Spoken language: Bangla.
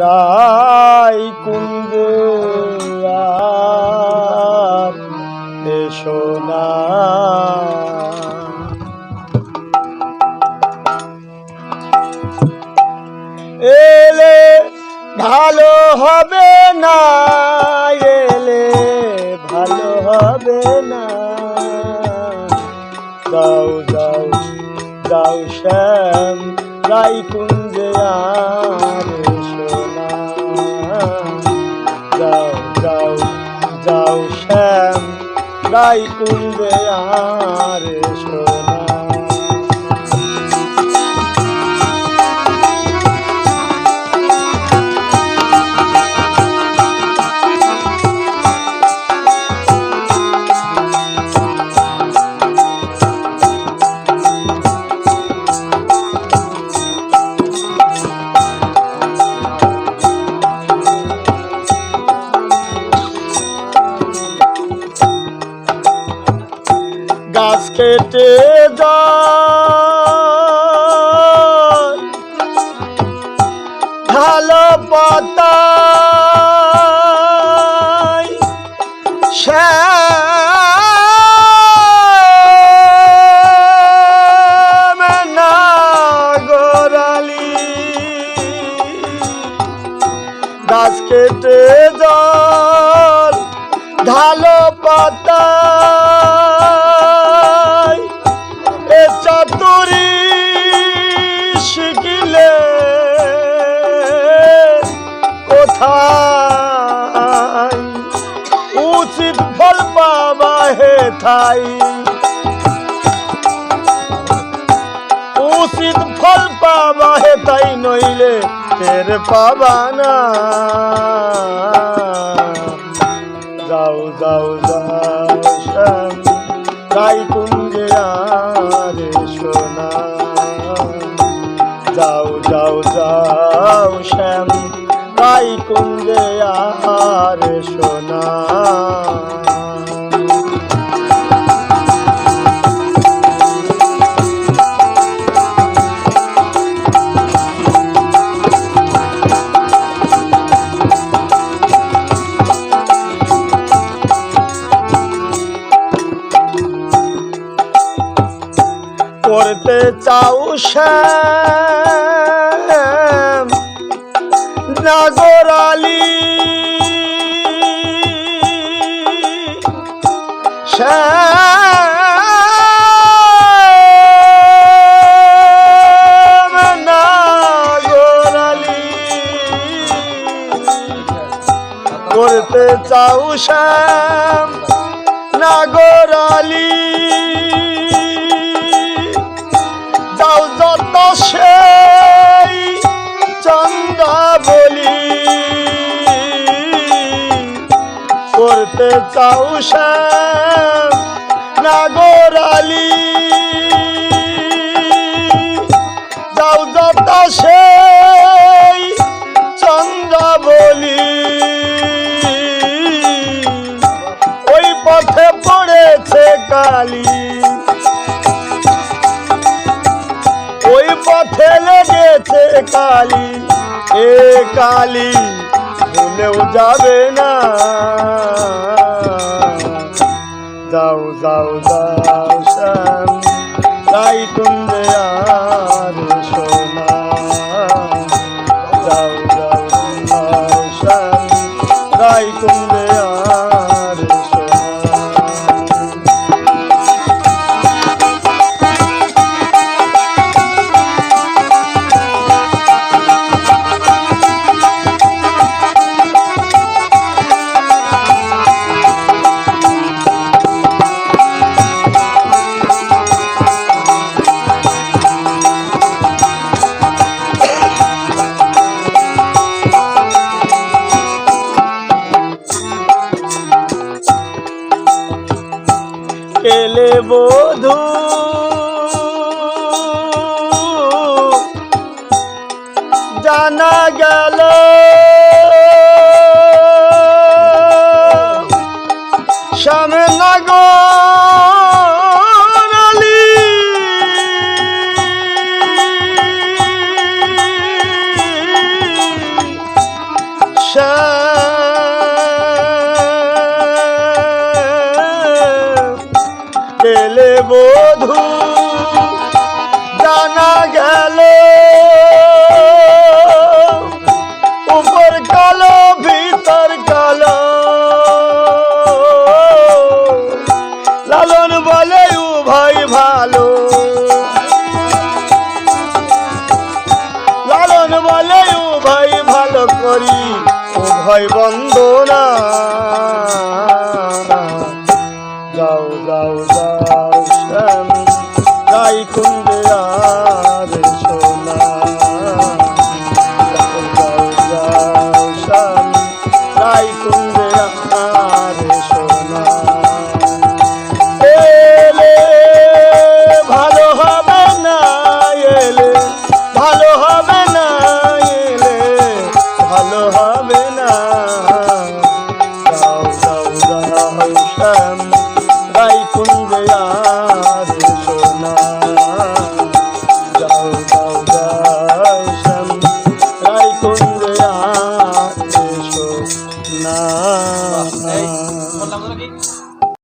রাই আর এসো না। এলে ভালো হবে না, এলে ভালো হবে না। যাও যাও যাও শ্যাম রাই কুঞ্জে আর এসো যাও যাও যাও শ্যাম রাই কুঞ্জে আর এসো কেটে যায়। ভালো পাতা গাছ কেটে জল ঢালো পাতায় কোথায়? উচিত ফল পাবা হে থাই উচিত ফল পাবা হে তাই নইলে টের পাবা না। যাও যাও যাও তাই কুঞ্জে আর সোনা। যাও যাও যাও শ্যাম তাই কুঞ্জে আর সোনা। করতে চাও শ্যাম নাগরালি করতে চাও শ্যাম যাও যত সেই চন্দা বলি করতে চাও নাগরালি যাও যত সেই চন্দ্রা বলি ওই পথে পড়েছে কালী। ওই পথে লেগেছে কালি, এ কালি। ভুলেও যাবে না। যাও যাও যাও তাই তাই কুঞ্জে কেলে বধু। জানা গেল উপর কালো, ভিতর কালো। লালন বলে উভয় ভালো। লালন বলে উভয় ভালো করি, উভয় বন্দনা